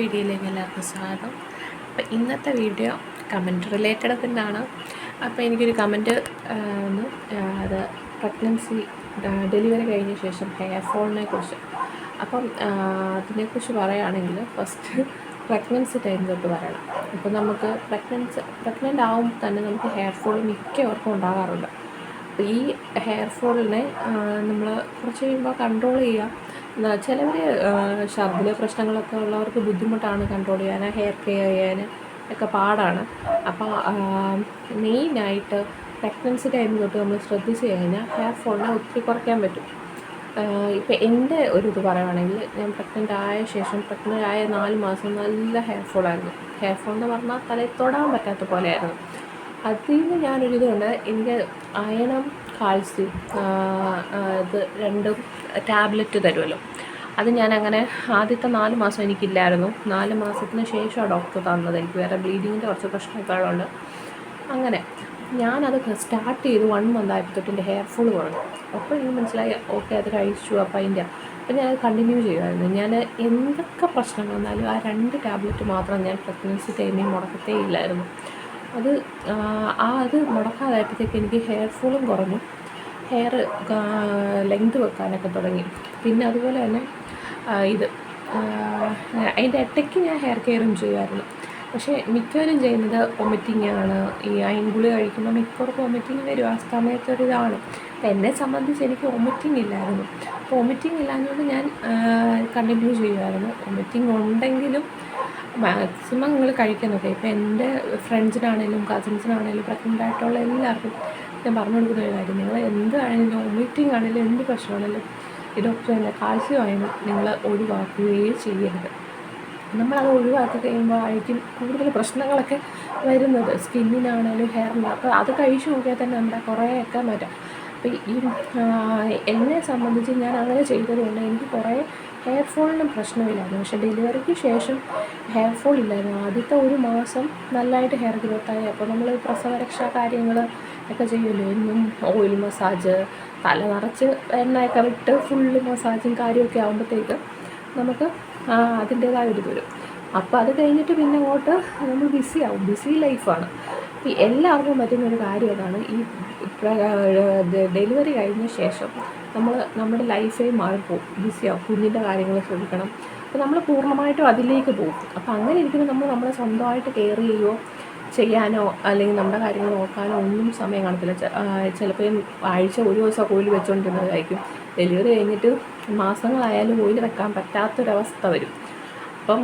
വീഡിയോയിലേക്ക് എല്ലാവർക്കും സ്വാഗതം. അപ്പോൾ ഇന്നത്തെ വീഡിയോ കമന്റ് റിലേറ്റഡ് തന്നെയാണ് അപ്പോൾ എനിക്കൊരു കമന്റ് അത് പ്രഗ്നൻസി ഡെലിവറി കഴിഞ്ഞ ശേഷം ഹെയർ ഫോളിനെ കുറിച്ച്. അപ്പം അതിനെക്കുറിച്ച് പറയുകയാണെങ്കിൽ ഫസ്റ്റ് പ്രഗ്നൻസി ടൈം തൊട്ട് പറയണം. അപ്പോൾ നമുക്ക് പ്രഗ്നൻസി പ്രഗ്നന്റ് ആകുമ്പോൾ തന്നെ നമുക്ക് ഹെയർ ഫോൾ മിക്കവർക്കും ഉണ്ടാകാറുണ്ട്. അപ്പോൾ ഈ ഹെയർ ഫോളിനെ നമ്മൾ കുറച്ച് കഴിയുമ്പോൾ കൺട്രോൾ ചെയ്യുക. ചിലവർ ഛർദിലെ പ്രശ്നങ്ങളൊക്കെ ഉള്ളവർക്ക് ബുദ്ധിമുട്ടാണ് കൺട്രോൾ ചെയ്യാൻ ഹെയർ കെയർ ചെയ്യാൻ ഒക്കെ പാടാണ്. അപ്പോൾ മെയിനായിട്ട് പ്രഗ്നൻസി ടൈം തൊട്ട് നമ്മൾ ശ്രദ്ധിച്ച് കഴിഞ്ഞാൽ ഹെയർ ഫോളിനെ ഒത്തിരി കുറയ്ക്കാൻ പറ്റും. ഇപ്പം എന്റെ ഒരു ഇത് പറയുവാണെങ്കിൽ ഞാൻ പ്രഗ്നന്റ് ആയ ശേഷം പ്രഗ്നന്റ് ആയ നാല് മാസം നല്ല ഹെയർ ഫോളായിരുന്നു ഹെയർ ഫോൾ എന്ന് പറഞ്ഞാൽ തലയിൽ തൊടാൻ പറ്റാത്ത പോലെയായിരുന്നു. അതിൽ നിന്ന് ഞാനൊരിതുകൊണ്ട് എനിക്ക് അയണം കാൽസ്യം ഇത് രണ്ടും ടാബ്ലറ്റ് തരുമല്ലോ. അത് ഞാനങ്ങനെ ആദ്യത്തെ നാല് മാസം എനിക്കില്ലായിരുന്നു. നാല് മാസത്തിന് ശേഷമാണ് ഡോക്ടർ തന്നത്. എനിക്ക് വേറെ ബ്ലീഡിങ്ങിന്റെ കുറച്ച് പ്രശ്നമൊക്കെ ഉണ്ട് അങ്ങനെ ഞാനത് സ്റ്റാർട്ട് ചെയ്ത് വൺ മന്ത് ആയപ്പോഴത്തേക്ക് എന്റെ ഹെയർ ഫോൾ കുറഞ്ഞു അപ്പോൾ എനിക്ക് മനസ്സിലായി ഓക്കെ അത് കഴിച്ചു അപ്പോൾ അതിന്റെ അപ്പം ഞാൻ കണ്ടിന്യൂ ചെയ്യുമായിരുന്നു. ഞാൻ എന്തൊക്കെ പ്രശ്നങ്ങൾ വന്നാലും ആ രണ്ട് ടാബ്ലറ്റ് മാത്രം ഞാൻ പ്രഗ്നൻസി ടൈമിൽ മുടക്കത്തേ ഇല്ലായിരുന്നു. അത് ആ, അത് മുടക്കാതായപ്പോഴത്തേക്ക് എനിക്ക് ഹെയർ ഫോളും കുറഞ്ഞു. ഹെയർ ലെങ്ത് വെക്കാനൊക്കെ തുടങ്ങി. പിന്നെ അതുപോലെ തന്നെ ഇത് അതിന്റെ ഇടയ്ക്ക് ഞാൻ ഹെയർ കെയറും ചെയ്യുമായിരുന്നു. പക്ഷേ മിക്കവരും ചെയ്യുന്നത് വൊമിറ്റിംഗ് ആണ് ഈ ഗുളി കഴിക്കുമ്പോൾ മിക്കവർക്കും വൊമിറ്റിംഗ് വരും. ആ സമയത്തൊരിതാണ് അപ്പം എന്നെ സംബന്ധിച്ച് എനിക്ക് വൊമിറ്റിംഗ് ഇല്ലായിരുന്നു. അപ്പോൾ വൊമിറ്റിംഗ് ഇല്ലാഞ്ഞുകൊണ്ട് ഞാൻ കണ്ടിന്യൂ ചെയ്യുമായിരുന്നു വൊമിറ്റിംഗ് ഉണ്ടെങ്കിലും മാക്സിമം നിങ്ങൾ കഴിക്കുന്നൊക്കെ ഇപ്പം എന്റെ ഫ്രണ്ട്സിനാണേലും കസിൻസിനാണേലും പ്രഗ്നന്റ് ആയിട്ടുള്ള എല്ലാവർക്കും ഞാൻ പറഞ്ഞു കൊടുക്കുന്ന ഒരു കാര്യം. നിങ്ങൾ എന്താണെങ്കിലും വൊമിറ്റിംഗ് ആണെങ്കിലും എന്ത് പ്രശ്നമാണെങ്കിലും ഡോക്ടർ തന്നെ കാൽസ്യം ആയാലും നിങ്ങൾ ഒഴിവാക്കുകയേ ചെയ്യരുത്. നമ്മളത് ഒഴിവാക്കി കഴിയുമ്പോഴായിരിക്കും കൂടുതൽ പ്രശ്നങ്ങളൊക്കെ വരുന്നത്. സ്കിന്നിനാണേലും ഹെയറിന്. അപ്പോൾ അത് കഴിച്ചു നോക്കിയാൽ തന്നെ നമ്മുടെ കുറേയൊക്കെ മാറ്റാം. അപ്പോൾ ഈ എന്നെ സംബന്ധിച്ച് ഞാൻ അങ്ങനെ ചെയ്തതുകൊണ്ട് എനിക്ക് കുറേ ഹെയർ ഫോളിനും പ്രശ്നമില്ലായിരുന്നു. പക്ഷേ ഡെലിവറിക്ക് ശേഷം ഹെയർ ഫോൾ ഇല്ലായിരുന്നു. ആദ്യത്തെ ഒരു മാസം നല്ലതായിട്ട് ഹെയർ ഗ്രോത്ത് ആയി അപ്പോൾ നമ്മൾ പ്രസവരക്ഷാ കാര്യങ്ങൾ ഒക്കെ ചെയ്യുമല്ലോ. എന്നും ഓയിൽ മസാജ് തല നിറച്ച് എണ്ണയൊക്കെ വിട്ട് ഫുള്ള് മസാജും കാര്യമൊക്കെ ആകുമ്പോഴത്തേക്ക് നമുക്ക് അതിന്റേതായ ഒരു വരും. അപ്പോൾ അത് കഴിഞ്ഞിട്ട് പിന്നെ അങ്ങോട്ട് നമ്മൾ ബിസി ആവും. ബിസി ലൈഫാണ് എല്ലാവർക്കും പറ്റുന്ന ഒരു കാര്യം അതാണ്. ഈ ഡെലിവറി കഴിഞ്ഞ ശേഷം നമ്മൾ നമ്മുടെ ലൈഫേ മാറിപ്പോവും ബിസിയാവും കുഞ്ഞിന്റെ കാര്യങ്ങൾ ശ്രദ്ധിക്കണം. അപ്പോൾ നമ്മൾ പൂർണമായിട്ടും അതിലേക്ക് പോകും. അപ്പോൾ അങ്ങനെ ഇരിക്കുമ്പോൾ നമ്മൾ നമ്മളെ സ്വന്തമായിട്ട് കെയർ ചെയ്യുമോ ചെയ്യാനോ അല്ലെങ്കിൽ നമ്മുടെ കാര്യങ്ങൾ നോക്കാനോ ഒന്നും സമയം കാണത്തില്ല. ചിലപ്പോൾ ആഴ്ച ഒരു ദിവസം ഓയിൽ വെച്ചുകൊണ്ടിരുന്നതായിരിക്കും ഡെലിവറി കഴിഞ്ഞിട്ട് മാസങ്ങളായാലും ഓയിൽ വെക്കാൻ പറ്റാത്തൊരവസ്ഥ വരും. അപ്പം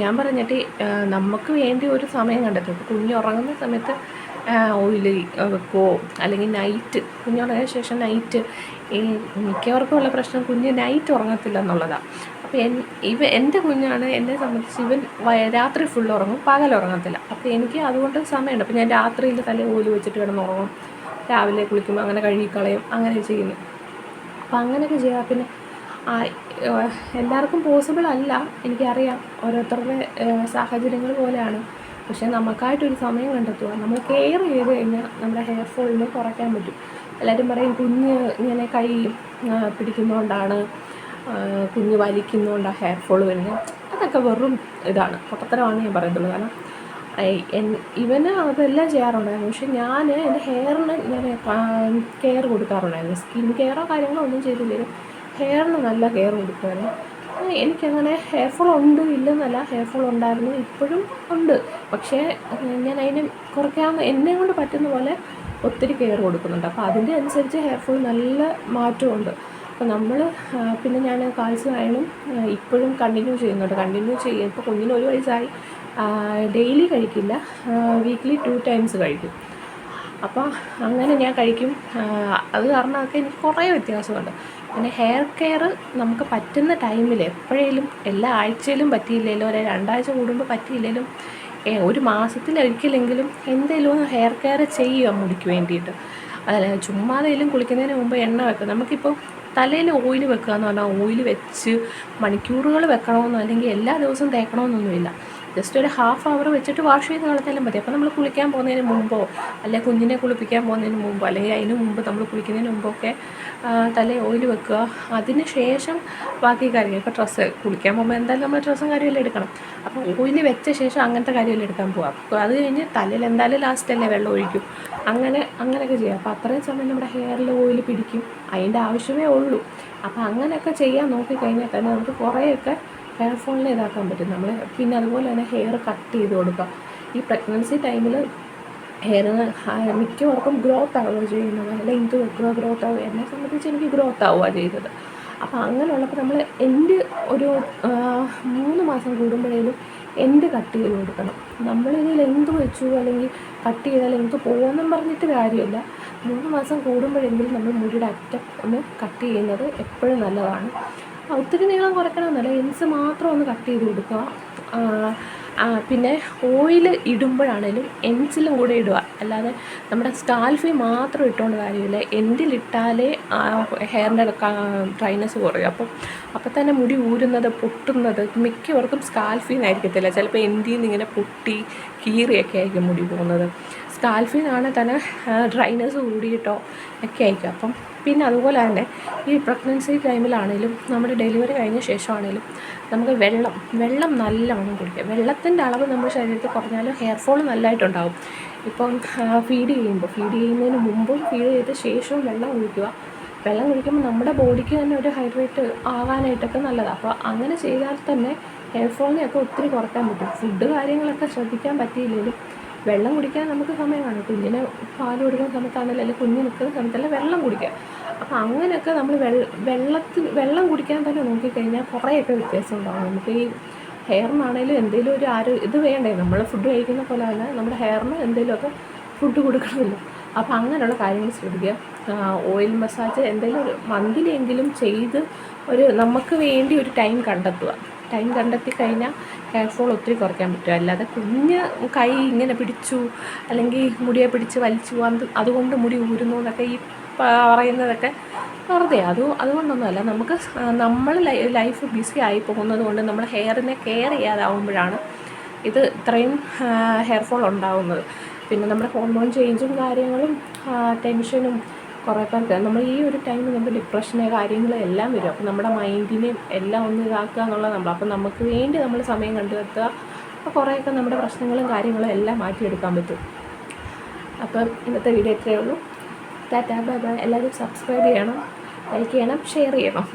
ഞാൻ പറഞ്ഞിട്ട് നമുക്ക് വേണ്ടി ഒരു സമയം കണ്ടെത്തും. കുഞ്ഞ് ഉറങ്ങുന്ന സമയത്ത് ഓയിൽ വെക്കുമോ അല്ലെങ്കിൽ നൈറ്റ് കുഞ്ഞുറങ്ങിയ ശേഷം നൈറ്റ് ഈ മിക്കവർക്കും ഉള്ള പ്രശ്നം കുഞ്ഞ് നൈറ്റ് ഉറങ്ങത്തില്ല എന്നുള്ളതാണ് അപ്പോൾ എൻ ഇവ എന്റെ കുഞ്ഞാണ് എന്നെ സംബന്ധിച്ച് ഇവൻ രാത്രി ഫുൾ ഉറങ്ങും പകൽ ഉറങ്ങത്തില്ല. അപ്പോൾ എനിക്ക് അതുകൊണ്ട് സമയമുണ്ട്. അപ്പോൾ ഞാൻ രാത്രിയിൽ തലേ ഓയിൽ വെച്ചിട്ട് കിടന്നുറങ്ങും രാവിലെ കുളിക്കുമ്പോൾ അങ്ങനെ കഴുകിക്കളയും അങ്ങനെ ചെയ്യുന്നു. അപ്പം അങ്ങനെയൊക്കെ ചെയ്യാം. പിന്നെ എല്ലാവർക്കും പോസിബിൾ അല്ല. എനിക്കറിയാം. ഓരോരുത്തരുടെ സാഹചര്യങ്ങൾ പോലെയാണ്. പക്ഷേ നമുക്കായിട്ടൊരു സമയം കണ്ടെത്തുക. നമ്മൾ കെയർ ചെയ്ത് കഴിഞ്ഞാൽ നമ്മുടെ ഹെയർ ഫോളിനെ കുറയ്ക്കാൻ പറ്റും. എല്ലാവരും പറയും കുഞ്ഞ് ഇങ്ങനെ കൈ പിടിക്കുന്നതുകൊണ്ടാണ് കുഞ്ഞ് വലിക്കുന്നതുകൊണ്ടാണ് ഹെയർ ഫോൾ വരുന്നത്. അതൊക്കെ വെറും ഇതാണ്. പൊട്ടത്തരമാണ് ഞാൻ പറയുന്നത്. കാരണം ഇവന് അതെല്ലാം ചെയ്യാറുണ്ടായിരുന്നു. പക്ഷെ ഞാൻ എന്റെ ഹെയറിന് ഞാൻ കെയർ കൊടുക്കാറുണ്ടായിരുന്നു. സ്കിൻ കെയറോ കാര്യങ്ങളോ ഒന്നും ചെയ്തില്ലെങ്കിലും ഹെയറിന് നല്ല കെയർ കൊടുക്കുമായിരുന്നു. എനിക്കങ്ങനെ ഹെയർ ഫോൾ ഉണ്ട് ഇല്ലെന്നല്ല ഹെയർ ഫോൾ ഉണ്ടായിരുന്നു ഇപ്പോഴും ഉണ്ട്. പക്ഷേ ഞാൻ അതിന് കുറയ്ക്കാൻ എന്നെ കൊണ്ട് പറ്റുന്ന പോലെ ഒത്തിരി കെയർ കൊടുക്കുന്നുണ്ട്. അപ്പോൾ അതിന്റെ അനുസരിച്ച് ഹെയർ ഫോൾ നല്ല മാറ്റമുണ്ട്. അപ്പോൾ നമ്മൾ പിന്നെ ഞാൻ കാൽസ്യം ആയാലും ഇപ്പോഴും കണ്ടിന്യൂ ചെയ്യുന്നുണ്ട്. കണ്ടിന്യൂ ചെയ്യുക ഇപ്പോൾ കുഞ്ഞിന് ഒരു വയസ്സായി. ഡെയിലി കഴിക്കില്ല. വീക്ക്ലി ടു ടൈംസ് കഴിക്കും. അപ്പോൾ അങ്ങനെ ഞാൻ കഴിക്കും. അത് കാരണം കാരണമൊക്കെ എനിക്ക് കുറേ വ്യത്യാസമുണ്ട്. പിന്നെ ഹെയർ കെയർ നമുക്ക് പറ്റുന്ന ടൈമിൽ എപ്പോഴേലും എല്ലാ ആഴ്ചയിലും പറ്റിയില്ലെങ്കിലും ഒരു രണ്ടാഴ്ച കൂടുമ്പോൾ പറ്റിയില്ലെങ്കിലും ഒരു മാസത്തിലൊരിക്കലെങ്കിലും എന്തെങ്കിലും ഒന്ന് ഹെയർ കെയർ ചെയ്യുക മുടിക്ക് വേണ്ടിയിട്ട്. അതല്ല ചുമ്മാതെങ്കിലും കുളിക്കുന്നതിന് മുമ്പ് എണ്ണ വെക്കുക. നമുക്കിപ്പോൾ തലയിൽ ഓയിൽ വെക്കുക എന്ന് പറഞ്ഞാൽ ഓയിൽ വെച്ച് മണിക്കൂറുകൾ വെക്കണമെന്നോ അല്ലെങ്കിൽ എല്ലാ ദിവസവും തേക്കണമെന്നൊന്നുമില്ല. ജസ്റ്റ് ഒരു ഹാഫ് അവർ വെച്ചിട്ട് വാഷ് ചെയ്ത് കളഞ്ഞാലും മതി. അപ്പോൾ നമ്മൾ കുളിക്കാൻ പോകുന്നതിന് മുമ്പോ അല്ലെങ്കിൽ കുഞ്ഞിനെ കുളിപ്പിക്കാൻ പോകുന്നതിന് മുമ്പോ അല്ലെങ്കിൽ അതിന് മുമ്പ് നമ്മൾ കുളിക്കുന്നതിന് മുമ്പൊക്കെ തലയിൽ ഓയിൽ വെക്കുക. അതിന് ശേഷം ബാക്കി കാര്യങ്ങൾ ഇപ്പോൾ ഡ്രസ്സ് കുളിക്കാൻ പോകുമ്പോൾ എന്തായാലും നമ്മൾ ഡ്രസ്സും കാര്യമെല്ലാം എടുക്കണം. അപ്പോൾ ഓയിൽ വെച്ച ശേഷം അങ്ങനത്തെ കാര്യമെല്ലാം എടുക്കാൻ പോവാം. അപ്പോൾ അത് കഴിഞ്ഞ് തലയിൽ എന്തായാലും ലാസ്റ്റ് അല്ലേ വെള്ളം ഒഴിക്കും. അങ്ങനെ അങ്ങനെയൊക്കെ ചെയ്യാം. അപ്പോൾ അത്രയും സമയം നമ്മുടെ ഹെയറിൽ ഓയിൽ പിടിക്കും. അതിന്റെ ആവശ്യമേ ഉള്ളൂ. അപ്പോൾ അങ്ങനെയൊക്കെ ചെയ്യാൻ നോക്കിക്കഴിഞ്ഞാൽ തന്നെ നമുക്ക് കുറേയൊക്കെ ഹെയർ ഫോളിനെ ഇതാക്കാൻ പറ്റും. നമ്മൾ പിന്നെ അതുപോലെ തന്നെ ഹെയർ കട്ട് ചെയ്ത് കൊടുക്കുക ഈ പ്രഗ്നൻസി ടൈമിൽ ഹെയറിന് മിക്കവർക്കും ഗ്രോത്ത് ആവുക ചെയ്യുന്നത് ലെങ്ത് വെക്കുക ഗ്രോത്ത് ആവുക എന്നെ സംബന്ധിച്ച് എനിക്ക് ഗ്രോത്ത് ആവുക ചെയ്തത്. അപ്പോൾ അങ്ങനെയുള്ളപ്പോൾ നമ്മൾ എന്റെ ഒരു മൂന്ന് മാസം കൂടുമ്പോഴേലും എന്റെ കട്ട് ചെയ്ത് കൊടുക്കണം? നമ്മളിത് ലെങ്ത് വെച്ചു അല്ലെങ്കിൽ കട്ട് ചെയ്താൽ ലെങ്ത് പോകുമെന്നും പറഞ്ഞിട്ട് കാര്യമില്ല. മൂന്ന് മാസം കൂടുമ്പോഴെങ്കിലും നമ്മൾ മുടിയുടെ അറ്റം ഒന്ന് കട്ട് ചെയ്യുന്നത് എപ്പോഴും നല്ലതാണ്. ഒത്തിരി നീളം കുറയ്ക്കണമെന്നല്ല എൻസ് മാത്രം ഒന്ന് കട്ട് ചെയ്ത് കൊടുക്കുക. പിന്നെ ഓയിൽ ഇടുമ്പോഴാണേലും എൻസിലും കൂടെ ഇടുക. അല്ലാതെ നമ്മുടെ സ്കാൽഫി മാത്രം ഇട്ടുകൊണ്ട് കാര്യമില്ല. എൻഡിലിട്ടാലേ ഹെയറിന്റെ ഡ്രൈനെസ് കുറയും. അപ്പം അപ്പം തന്നെ മുടി ഊരുന്നത് പൊട്ടുന്നത് മിക്കവർക്കും സ്കാൽഫിൽ നിന്നായിരിക്കത്തില്ല ചിലപ്പോൾ എൻഡിൽ നിന്ന് ഇങ്ങനെ പൊട്ടി കീറിയൊക്കെ ആയിരിക്കും മുടി പോകുന്നത്. സ്കാൽഫിൽ നിന്നാണ് തന്നെ ഡ്രൈനെസ് കൂടിയിട്ടോ ഒക്കെ ആയിരിക്കും. അപ്പം പിന്നെ അതുപോലെ തന്നെ ഈ പ്രഗ്നൻസി ടൈമിലാണെങ്കിലും നമ്മുടെ ഡെലിവറി കഴിഞ്ഞ ശേഷമാണെങ്കിലും നമുക്ക് വെള്ളം വെള്ളം നല്ലവണ്ണം കുടിക്കുക വെള്ളത്തിന്റെ അളവ് നമ്മുടെ ശരീരത്തിൽ കുറഞ്ഞാലും ഹെയർ ഫോൾ നല്ലതായിട്ടുണ്ടാകും ഇപ്പം ഫീഡ് ചെയ്യുമ്പോൾ ഫീഡ് ചെയ്യുന്നതിന് മുമ്പും ഫീഡ് ചെയ്ത ശേഷവും വെള്ളം കുടിക്കുക. വെള്ളം കുടിക്കുമ്പോൾ നമ്മുടെ ബോഡിക്ക് തന്നെ ഒരു ഹൈഡ്രേറ്റ് ആവാനായിട്ടൊക്കെ നല്ലതാണ് അപ്പോൾ അങ്ങനെ ചെയ്താൽ തന്നെ ഹെയർ ഫോളിനെയൊക്കെ ഒത്തിരി കുറയ്ക്കാൻ പറ്റും. ഫുഡ് കാര്യങ്ങളൊക്കെ ശ്രദ്ധിക്കാൻ പറ്റിയില്ലെങ്കിലും വെള്ളം കുടിക്കാൻ നമുക്ക് സമയം കാണും കുഞ്ഞിന് പാൽ കൊടുക്കുന്ന സമയത്താണെങ്കിലും അല്ലെങ്കിൽ കുഞ്ഞ് നിൽക്കുന്ന സമയത്തല്ല വെള്ളം കുടിക്കുക. അപ്പോൾ അങ്ങനെയൊക്കെ നമ്മൾ വെള്ള വെള്ളത്തിൽ വെള്ളം കുടിക്കാൻ തന്നെ നോക്കിക്കഴിഞ്ഞാൽ കുറേയൊക്കെ വ്യത്യാസം ഉണ്ടാകും നമുക്ക് ഈ ഹെയറിനാണേലും എന്തെങ്കിലും ഒരു ആരോ ഇത് വേണ്ടേ? നമ്മൾ ഫുഡ് കഴിക്കുന്ന പോലെ തന്നെ നമ്മുടെ ഹെയറിന് എന്തെങ്കിലുമൊക്കെ ഫുഡ് കൊടുക്കണമല്ലോ. അപ്പോൾ അങ്ങനെയുള്ള കാര്യങ്ങൾ ശ്രദ്ധിക്കുക. ഓയിൽ മസാജ് എന്തെങ്കിലും ഒരു മന്തിലെങ്കിലും ചെയ്ത് ഒരു നമുക്ക് വേണ്ടി ഒരു ടൈം കണ്ടെത്തുക. ടൈം കണ്ടെത്തി കഴിഞ്ഞാൽ ഹെയർ ഫോൾ ഒത്തിരി കുറയ്ക്കാൻ പറ്റും. അല്ലാതെ കുഞ്ഞ് കൈ ഇങ്ങനെ പിടിച്ചു അല്ലെങ്കിൽ മുടിയെ പിടിച്ച് വലിച്ചു അത് അതുകൊണ്ട് മുടി ഊരുന്നു എന്നൊക്കെ ഈ പറയുന്നതൊക്കെ വെറുതെ. അത് അതുകൊണ്ടൊന്നുമല്ല. നമുക്ക് നമ്മൾ ലൈഫ് ബിസി ആയി പോകുന്നത് കൊണ്ട് നമ്മൾ ഹെയറിനെ കെയർ ചെയ്യാതാവുമ്പോഴാണ് ഇത് ഇത്രയും ഹെയർ ഫോൾ ഉണ്ടാവുന്നത്. പിന്നെ നമ്മുടെ ഹോർമോൺ ചേഞ്ചും കാര്യങ്ങളും ടെൻഷനും കുറേ പേർക്ക് നമ്മൾ ഈ ഒരു ടൈമിൽ നമുക്ക് ഡിപ്രഷന് കാര്യങ്ങൾ എല്ലാം വരും. അപ്പം നമ്മുടെ മൈൻഡിനെയും എല്ലാം ഒന്ന് ഇതാക്കുക എന്നുള്ളത് നമ്മൾ അപ്പം നമുക്ക് വേണ്ടി നമ്മൾ സമയം കണ്ടെത്തുക. അപ്പോൾ കുറേയൊക്കെ നമ്മുടെ പ്രശ്നങ്ങളും കാര്യങ്ങളും എല്ലാം മാറ്റിയെടുക്കാൻ പറ്റും. അപ്പം ഇന്നത്തെ വീഡിയോ ഇത്രയേ ഉള്ളൂ. ടാറ്റാ ബൈ ബൈ എല്ലാവരും സബ്സ്ക്രൈബ് ചെയ്യണം ലൈക്ക് ചെയ്യണം ഷെയർ ചെയ്യണം.